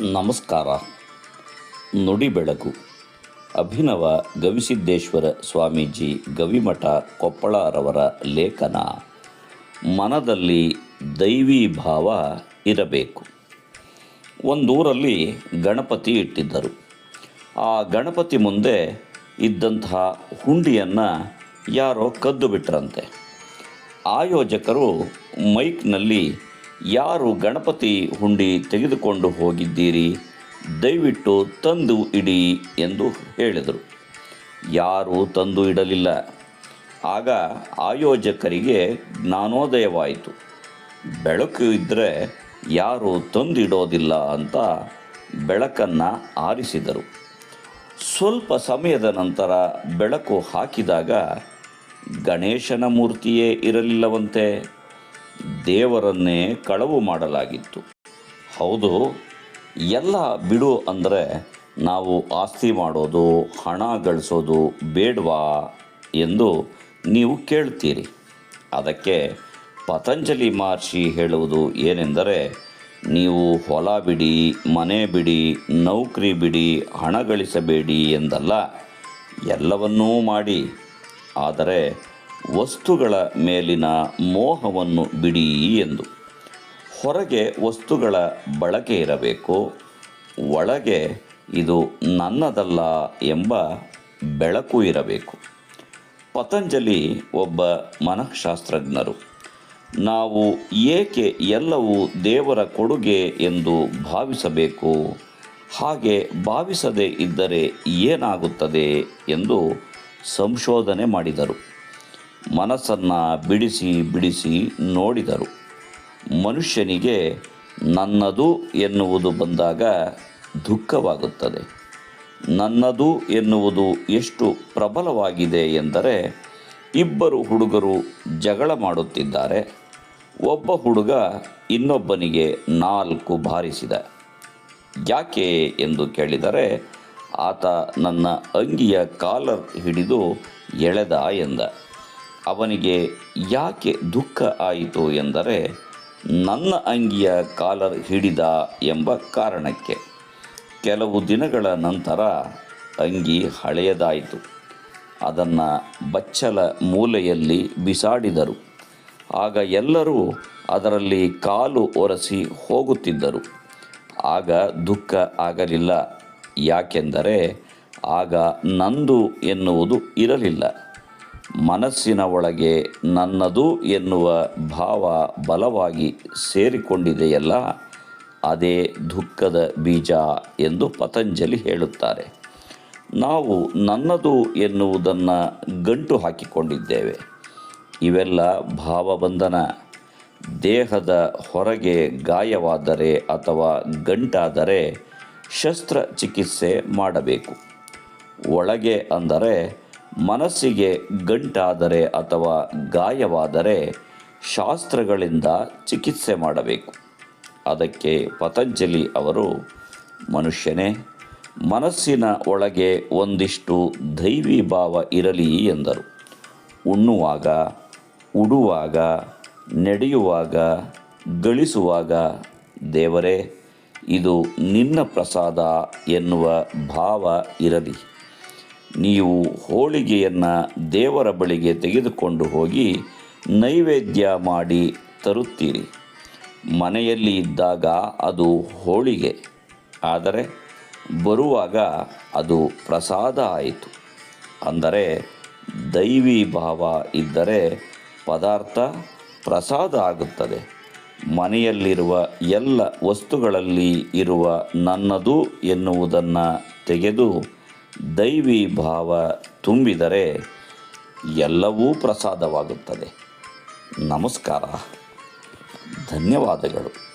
ನಮಸ್ಕಾರ. ನುಡಿ ಬೆಳಕು. ಅಭಿನವ ಗವಿಸಿದ್ದೇಶ್ವರ ಸ್ವಾಮೀಜಿ ಗವಿಮಠ ಕೊಪ್ಪಳರವರ ಲೇಖನ. ಮನದಲ್ಲಿ ದೈವಿ ಭಾವ ಇರಬೇಕು. ಒಂದೂರಲ್ಲಿ ಗಣಪತಿ ಇಟ್ಟಿದ್ದರು. ಆ ಗಣಪತಿ ಮುಂದೆ ಇದ್ದಂತಹ ಹುಂಡಿಯನ್ನು ಯಾರೋ ಕದ್ದು ಬಿಟ್ರಂತೆ. ಆಯೋಜಕರು ಮೈಕ್ನಲ್ಲಿ ಯಾರು ಗಣಪತಿ ಹುಂಡಿ ತೆಗೆದುಕೊಂಡು ಹೋಗಿದ್ದೀರಿ? ದಯವಿಟ್ಟು ತಂದು ಇಡಿ ಎಂದು ಹೇಳಿದರು. ಯಾರೂ ತಂದು ಇಡಲಿಲ್ಲ. ಆಗ ಆಯೋಜಕರಿಗೆ ಜ್ಞಾನೋದಯವಾಯಿತು. ಬೆಳಕು ಇದ್ದರೆ ಯಾರು ತಂದಿಡೋದಿಲ್ಲ ಅಂತ ಬೆಳಕನ್ನು ಆರಿಸಿದರು. ಸ್ವಲ್ಪ ಸಮಯದ ನಂತರ ಬೆಳಕು ಹಾಕಿದಾಗ ಗಣೇಶನ ಮೂರ್ತಿಯೇ ಇರಲಿಲ್ಲವಂತೆ. ದೇವರನ್ನೇ ಕಳವು ಮಾಡಲಾಗಿತ್ತು. ಹೌದು, ಎಲ್ಲ ಬಿಡು ಅಂದರೆ ನಾವು ಆಸ್ತಿ ಮಾಡೋದು, ಹಣ ಗಳಿಸೋದು ಬೇಡವಾ ಎಂದು ನೀವು ಕೇಳ್ತೀರಿ. ಅದಕ್ಕೆ ಪತಂಜಲಿ ಮಹರ್ಷಿ ಹೇಳುವುದು ಏನೆಂದರೆ, ನೀವು ಹೊಲ ಬಿಡಿ, ಮನೆ ಬಿಡಿ, ನೌಕರಿ ಬಿಡಿ, ಹಣ ಗಳಿಸಬೇಡಿ ಎಂದಲ್ಲ, ಎಲ್ಲವನ್ನೂ ಮಾಡಿ. ಆದರೆ ವಸ್ತುಗಳ ಮೇಲಿನ ಮೋಹವನ್ನು ಬಿಡಿ ಎಂದು. ಹೊರಗೆ ವಸ್ತುಗಳ ಬಳಕೆ ಇರಬೇಕು, ಒಳಗೆ ಇದು ನನ್ನದಲ್ಲ ಎಂಬ ಬೆಳಕು ಇರಬೇಕು. ಪತಂಜಲಿ ಒಬ್ಬ ಮನಃಶಾಸ್ತ್ರಜ್ಞರು, ನಾವು ಏಕೆ ಎಲ್ಲವೂ ದೇವರ ಕೊಡುಗೆ ಎಂದು ಭಾವಿಸಬೇಕು? ಹಾಗೆ ಭಾವಿಸದೇ ಇದ್ದರೆ ಏನಾಗುತ್ತದೆ ಎಂದು ಸಂಶೋಧನೆ ಮಾಡಿದರು. ಮನಸ್ಸನ್ನು ಬಿಡಿಸಿ ಬಿಡಿಸಿ ನೋಡಿದರು. ಮನುಷ್ಯನಿಗೆ ನನ್ನದು ಎನ್ನುವುದು ಬಂದಾಗ ದುಃಖವಾಗುತ್ತದೆ. ನನ್ನದು ಎನ್ನುವುದು ಎಷ್ಟು ಪ್ರಬಲವಾಗಿದೆ ಎಂದರೆ, ಇಬ್ಬರು ಹುಡುಗರು ಜಗಳ ಮಾಡುತ್ತಿದ್ದಾರೆ. ಒಬ್ಬ ಹುಡುಗ ಇನ್ನೊಬ್ಬನಿಗೆ ನಾಲ್ಕು ಬಾರಿಸಿದ. ಯಾಕೆ ಎಂದು ಕೇಳಿದರೆ, ಆತ ನನ್ನ ಅಂಗಿಯ ಕಾಲರ್ ಹಿಡಿದು ಎಳೆದ ಎಂದ. ಅವನಿಗೆ ಯಾಕೆ ದುಃಖ ಆಯಿತು ಎಂದರೆ, ನನ್ನ ಅಂಗಿಯ ಕಾಲರ್ ಹಿಡಿದ ಎಂಬ ಕಾರಣಕ್ಕೆ. ಕೆಲವು ದಿನಗಳ ನಂತರ ಅಂಗಿ ಹಳೆಯದಾಯಿತು. ಅದನ್ನು ಬಚ್ಚಲ ಮೂಲೆಯಲ್ಲಿ ಬಿಸಾಡಿದರು. ಆಗ ಎಲ್ಲರೂ ಅದರಲ್ಲಿ ಕಾಲು ಒರೆಸಿ ಹೋಗುತ್ತಿದ್ದರು. ಆಗ ದುಃಖ ಆಗಲಿಲ್ಲ. ಯಾಕೆಂದರೆ, ಆಗ ನಂದು ಎನ್ನುವುದು ಇರಲಿಲ್ಲ. ಮನಸ್ಸಿನ ಒಳಗೆ ನನ್ನದು ಎನ್ನುವ ಭಾವ ಬಲವಾಗಿ ಸೇರಿಕೊಂಡಿದೆಯಲ್ಲ, ಅದೇ ದುಃಖದ ಬೀಜ ಎಂದು ಪತಂಜಲಿ ಹೇಳುತ್ತಾರೆ. ನಾವು ನನ್ನದು ಎನ್ನುವುದನ್ನು ಗಂಟು ಹಾಕಿಕೊಂಡಿದ್ದೇವೆ. ಇವೆಲ್ಲ ಭಾವಬಂಧನ. ದೇಹದ ಹೊರಗೆ ಗಾಯವಾದರೆ ಅಥವಾ ಗಂಟಾದರೆ ಶಸ್ತ್ರಚಿಕಿತ್ಸೆ ಮಾಡಬೇಕು. ಒಳಗೆ ಅಂದರೆ ಮನಸ್ಸಿಗೆ ಗಂಟಾದರೆ ಅಥವಾ ಗಾಯವಾದರೆ ಶಾಸ್ತ್ರಗಳಿಂದ ಚಿಕಿತ್ಸೆ ಮಾಡಬೇಕು. ಅದಕ್ಕೆ ಪತಂಜಲಿ ಅವರು, ಮನುಷ್ಯನೇ, ಮನಸ್ಸಿನ ಒಳಗೆ ಒಂದಿಷ್ಟು ದೈವಿ ಭಾವ ಇರಲಿ ಎಂದರು. ಉಣ್ಣುವಾಗ, ಉಡುವಾಗ, ನಡೆಯುವಾಗ, ಗಳಿಸುವಾಗ, ದೇವರೇ, ಇದು ನಿನ್ನ ಪ್ರಸಾದ ಎನ್ನುವ ಭಾವ ಇರಲಿ. ನೀವು ಹೋಳಿಗೆಯನ್ನು ದೇವರ ಬಳಿಗೆ ತೆಗೆದುಕೊಂಡು ಹೋಗಿ ನೈವೇದ್ಯ ಮಾಡಿ ತರುತ್ತೀರಿ. ಮನೆಯಲ್ಲಿ ಇದ್ದಾಗ ಅದು ಹೋಳಿಗೆ. ಆದರೆ ಬರುವಾಗ ಅದು ಪ್ರಸಾದ ಆಯಿತು. ಅಂದರೆ ದೈವಿ ಭಾವ ಇದ್ದರೆ ಪದಾರ್ಥ ಪ್ರಸಾದ ಆಗುತ್ತದೆ. ಮನೆಯಲ್ಲಿರುವ ಎಲ್ಲ ವಸ್ತುಗಳಲ್ಲಿ ಇರುವ ನನ್ನದು ಎನ್ನುವುದನ್ನು ತೆಗೆದು ದೈವಿ ಭಾವ ತುಂಬಿದರೆ ಎಲ್ಲವೂ ಪ್ರಸಾದವಾಗುತ್ತದೆ. ನಮಸ್ಕಾರ. ಧನ್ಯವಾದಗಳು.